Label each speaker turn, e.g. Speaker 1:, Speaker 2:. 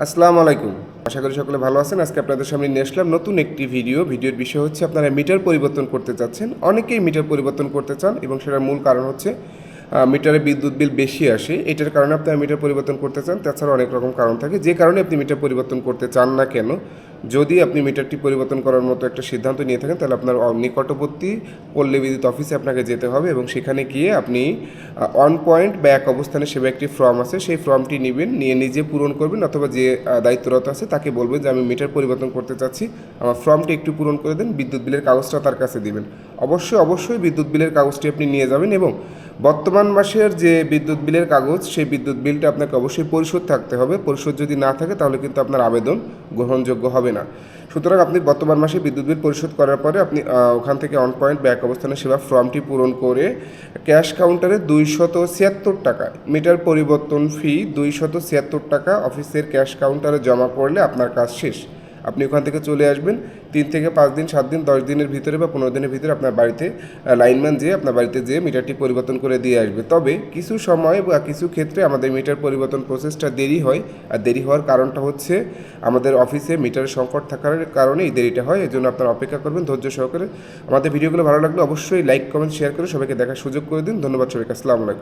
Speaker 1: আসসালামু আলাইকুম। আশা করি সকলে ভালো আছেন। আজকে আপনাদের সামনে নিয়ে আসলাম নতুন একটি ভিডিও। ভিডিওর বিষয় হচ্ছে, আপনারা মিটার পরিবর্তন করতে চাচ্ছেন। অনেকেই মিটার পরিবর্তন করতে চান এবং সেটার মূল কারণ হচ্ছে মিটারে বিদ্যুৎ বিল বেশি আসে। এটার কারণে আপনারা মিটার পরিবর্তন করতে চান। তাছাড়া অনেক রকম কারণ থাকে। যে কারণে আপনি মিটার পরিবর্তন করতে চান না কেন যদি আপনি মিটারটি পরিবর্তন করার মতো একটা সিদ্ধান্ত নিয়ে থাকেন, তাহলে আপনার নিকটবর্তী পল্লী বিদ্যুৎ অফিসে আপনাকে যেতে হবে এবং সেখানে গিয়ে আপনি অন পয়েন্ট বা এক অবস্থানে সেবা একটি ফর্ম আছে, সেই ফর্মটি নেবেন, নিয়ে নিজে পূরণ করবেন অথবা যে দায়িত্বরত আছে তাকে বলবেন যে, আমি মিটার পরিবর্তন করতে চাচ্ছি, আমার ফর্মটি একটু পূরণ করে দেন, বিদ্যুৎ বিলের কাগজটা তার কাছে দিবেন। অবশ্যই অবশ্যই বিদ্যুৎ বিলের কাগজটি আপনি নিয়ে যাবেন এবং বর্তমান মাসের যে বিদ্যুৎ বিলের কাগজ, সেই বিদ্যুৎ বিলটা আপনাকে অবশ্যই পরিশোধ থাকতে হবে। পরিশোধ যদি না থাকে, তাহলে কিন্তু আপনার আবেদন গ্রহণযোগ্য হবে না। সুতরাং আপনি বর্তমান মাসে বিদ্যুৎ বিল পরিশোধ করার পরে আপনি ওখান থেকে অন পয়েন্ট ব্যাক অবস্থানে সেবা ফর্মটি পূরণ করে ক্যাশ কাউন্টারে দুইশত ছিয়াত্তর টাকা মিটার পরিবর্তন ফি দুইশত ছিয়াত্তর টাকা অফিসের ক্যাশ কাউন্টারে জমা করলে আপনার কাজ শেষ। আপনি ওখান থেকে চলে আসবেন। তিন থেকে পাঁচ দিন, সাত দিন, দশ দিনের ভিতরে বা পনেরো দিনের ভিতরে আপনার বাড়িতে লাইনম্যান যেয়ে আপনার বাড়িতে যেয়ে মিটারটি পরিবর্তন করে দিয়ে আসবে। তবে কিছু সময় বা কিছু ক্ষেত্রে আমাদের মিটার পরিবর্তন প্রসেসটা দেরি হয়। আর দেরি হওয়ার কারণটা হচ্ছে আমাদের অফিসে মিটারের সংকট থাকার কারণে এই দেরিটা হয়। এজন্য আপনারা অপেক্ষা করবেন, ধৈর্য সহকারে। আমাদের ভিডিওগুলো ভালো লাগলে অবশ্যই লাইক কমেন্ট শেয়ার করে সবাইকে দেখার সুযোগ করে দিন। ধন্যবাদ সবাইকে, আসসালামু আলাইকুম।